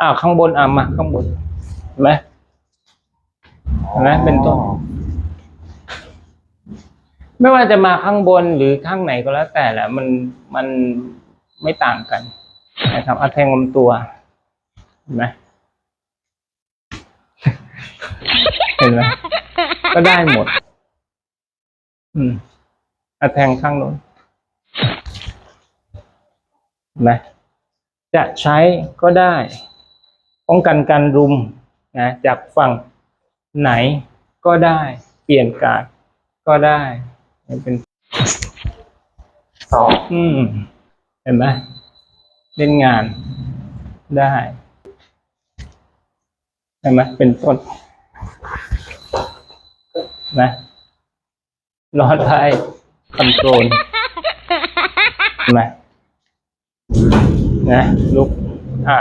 อ่าวข้างบนอ่ามาข้างบนเห็นไหมเห็นไหมเป็นต้น ไม่ว่าจะมาข้างบนหรือข้างไหนก็แล้วแต่แหละมันมันไม่ต่างกันนะครับอาแทงลำตัวเห็นไหมเห็นไหมก็ได้หมด อืมอาแทงข้างโน้นเห็นไหม จะใช้ก็ได้ ป้องกันการรุมนะจากฝั่งไหนก็ได้ เปลี่ยนการดก็ได้นี่เป็นสองอืมเห็นไหมเล่นงานได้เห็นไหมเป็นต้นนะรอดได้คอนโทรลเห็นไหม นะลุกอะ